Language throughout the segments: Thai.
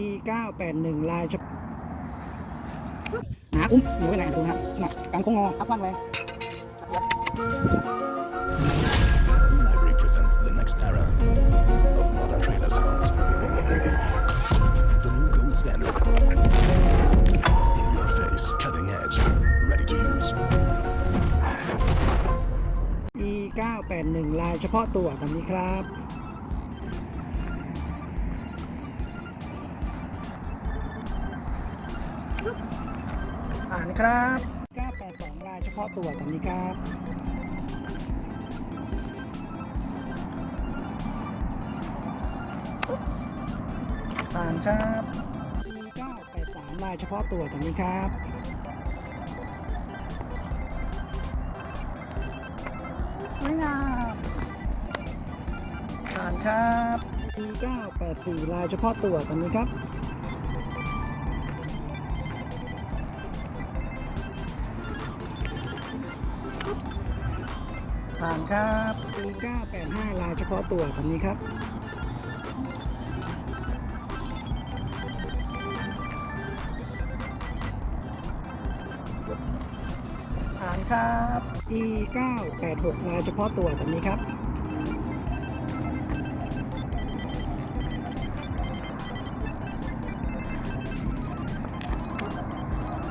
E 981 ลายเฉพาะหนาคุ้มอยู่ไว้ไหนดูนะครับหนักกลางโค้งงออัพว่างแรง Library presents the next era of modern trailer sounds. The new gold standard. In your face, cutting edge, ready to use. E 981 ลายเฉพาะตัวตามนี้ครับานครับ982ลายเฉพาะตัวตามนี้ครับผ่านครับ E 983ลายเฉพาะตัวตามนี้ครับสวยงามผ่านครับ T984 ลายเฉพาะตัวตรงนี้ครับ ผ่านครับ T985 ลายเฉพาะตัวตรงนี้ครับผ่านครับ E 986 ลายเฉพาะตัวตรงนี้ครับ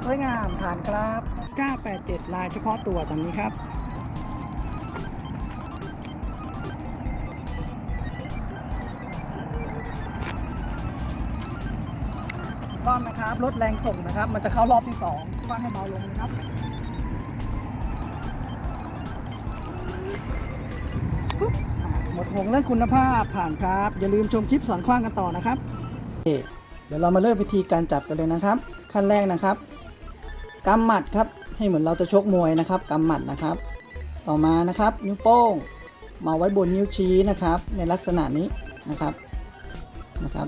สวยงามผ่านครับ 987 ลายเฉพาะตัวตรงนี้ครับ รอบนะครับลดแรงส่งนะครับ มันจะเข้ารอบที่สองว่างให้เบาลงนะครับหมดห่วงเรื่องคุณภาพผ่านครับ อย่าลืมชมคลิปสอนคว้างกันต่อนะครับเเดี๋ยวเรามาเริ่มวิธีการจับกันเลยนะครับ ขั้นแรกนะครับกำหมัดครับให้เหมือนเราจะชกมวยนะครับกำหมัดนะครับ ต่อมานะครับนิ้วโป้งมาไว้บนนิ้วชี้นะครับ ในลักษณะนี้นะครับนะครับ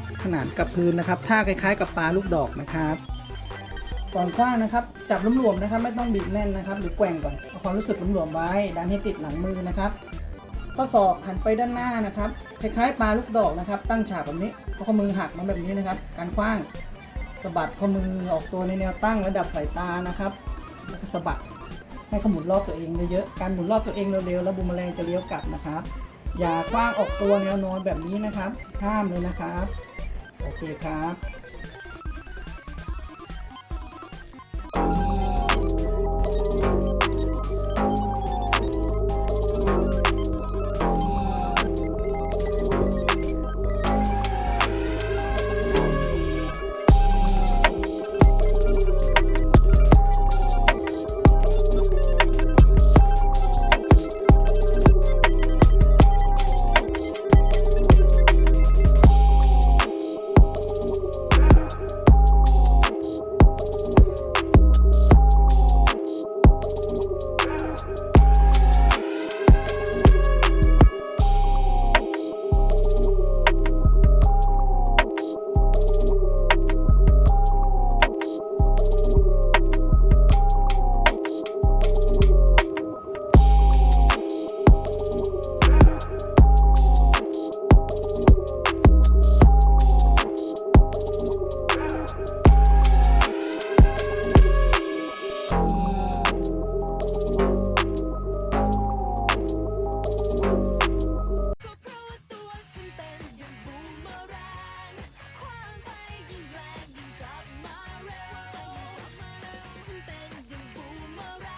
ขนานกับพื้นนะครับท่าคล้ายๆ กับปลาลูกดอกนะครับก่อนคว้างนะครับ จับหลวมๆนะครับ ไม่ต้องบีบแน่นนะครับ หรือแกว่งก่อนเอาความรู้สึกหลวมๆไว้ดันให้ติดหลังมือนะครับข้อศอกหันไปด้านหน้านะครับคล้ายๆปลาลูกดอกนะครับ ตั้งฉากแบบนี้เอาข้อมือหักมาแบบนี้นะครับ การคว้างสะบัดข้อมือออกตัวในแนวตั้งระดับสายตานะครับแล้วก็สะบัดให้ขมุนรอบตัวเองเยอะๆการหมุนรอบตัวเองเร็วๆแล้วบูมแมลงจะเลี้ยวกลับนะครับ อย่าคว้างออกตัวแนวนอนแบบนี้นะครับ ห้ามเลยนะครับ โอเคครับ